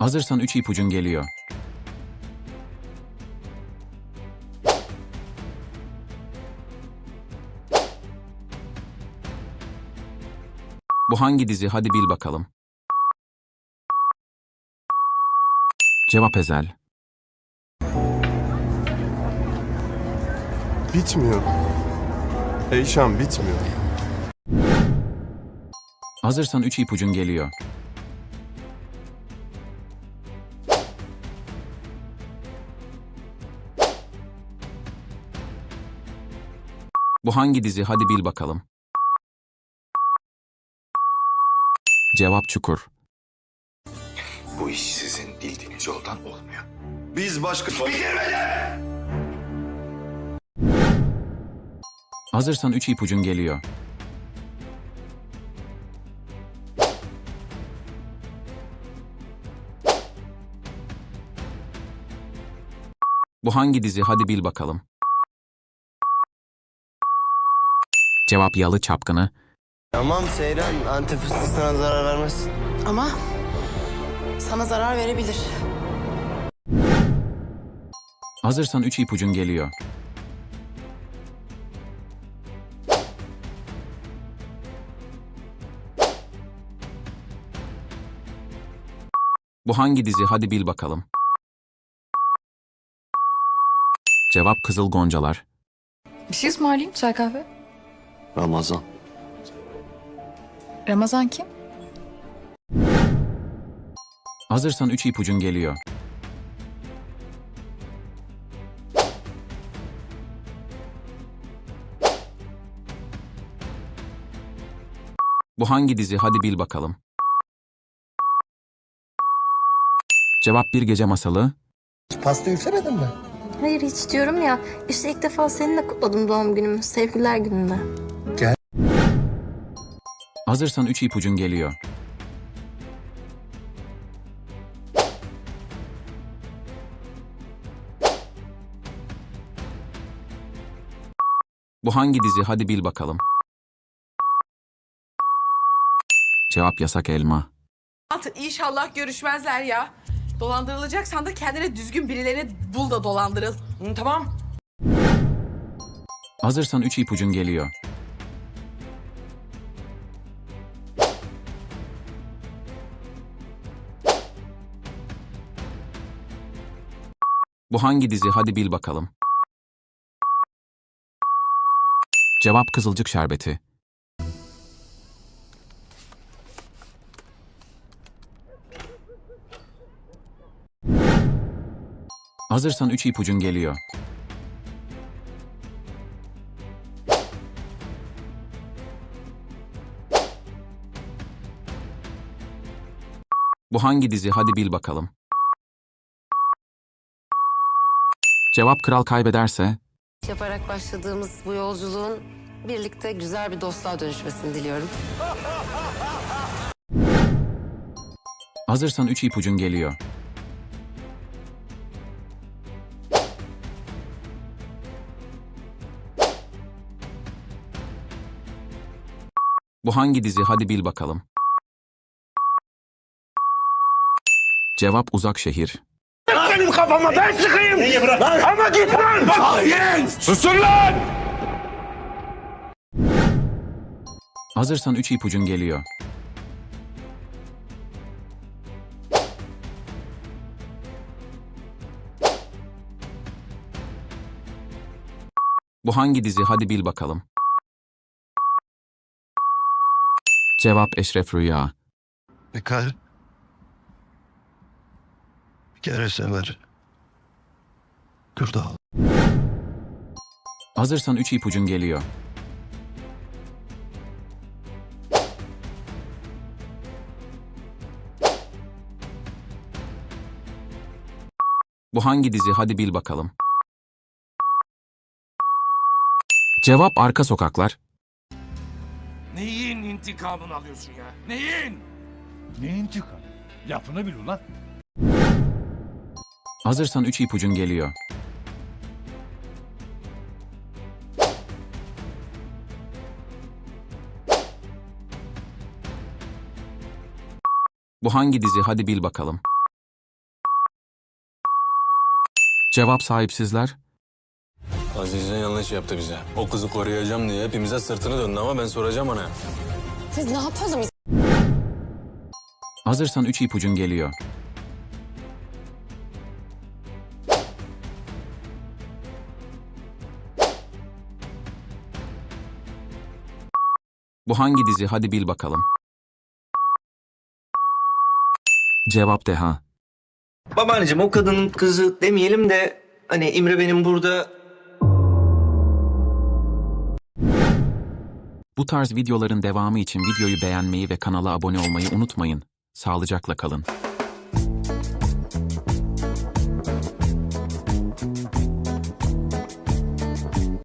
Hazırsan üç ipucun geliyor. Bu hangi dizi hadi bil bakalım. Cevap Ezel. Bitmiyor. Eyşan bitmiyor. Hazırsan üç ipucun geliyor. Bu hangi dizi hadi bil bakalım. Cevap Çukur. Bu iş sizin bildiğiniz yoldan olmuyor. Biz başka... Hazırsan üç ipucun geliyor. Bu hangi dizi hadi bil bakalım. Cevap Yalı Çapkını. Tamam Seyran, antep fıstığı sana zarar vermez. Ama sana zarar verebilir. Hazırsan üç ipucun geliyor. Bu hangi dizi hadi bil bakalım. Cevap Kızıl Goncalar. Bir şey ısmarlayayım çay kahve. Ramazan. Ramazan kim? Hazırsan üç ipucun geliyor. Bu hangi dizi hadi bil bakalım. Cevap Bir Gece Masalı. Pasta üflemedin mi? Hayır hiç diyorum ya. İşte ilk defa seninle kutladım doğum günümü. Sevgililer gününde. Hazırsan üç ipucun geliyor. Bu hangi dizi hadi bil bakalım. Cevap Yasak Elma. İnşallah görüşmezler ya. Dolandırılacaksan da kendine düzgün birilerini bul da dolandırıl. Hı, tamam. Hazırsan üç ipucun geliyor. Bu hangi dizi hadi bil bakalım. Cevap Kızılcık Şerbeti. Hazırsan üç ipucun geliyor. Bu hangi dizi hadi bil bakalım. Cevap kral kaybederse yaparak başladığımız bu yolculuğun birlikte güzel bir dostluğa dönüşmesini diliyorum. hazırsan üç ipucun geliyor. Bu hangi dizi? Hadi bil bakalım. Cevap Uzak Şehir. Hazırsan üç ipucun geliyor. Bu hangi dizi? Hadi bil bakalım. Cevap Eşref Rüya. Bir kar bir kere sever. Kırdal. Hazırsan üç ipucun geliyor. Bu hangi dizi hadi bil bakalım. Cevap Arka Sokaklar. İntikamını alıyorsun ya? Neyin? Ne intikam? Lafını bil ulan. Hazırsan üç ipucun geliyor. Bu hangi dizi hadi bil bakalım. Cevap sahipsizler. Azize yanlış yaptı bize. O kızı koruyacağım diye hepimize sırtını döndü ama ben soracağım ona. Siz ne yapalım Hazırsan üç ipucun geliyor. Bu hangi dizi hadi bil bakalım. Cevap de ha. Babaanneciğim o kadının kızı demeyelim de hani İmre benim burada Bu tarz videoların devamı için videoyu beğenmeyi ve kanala abone olmayı unutmayın. Sağlıcakla kalın.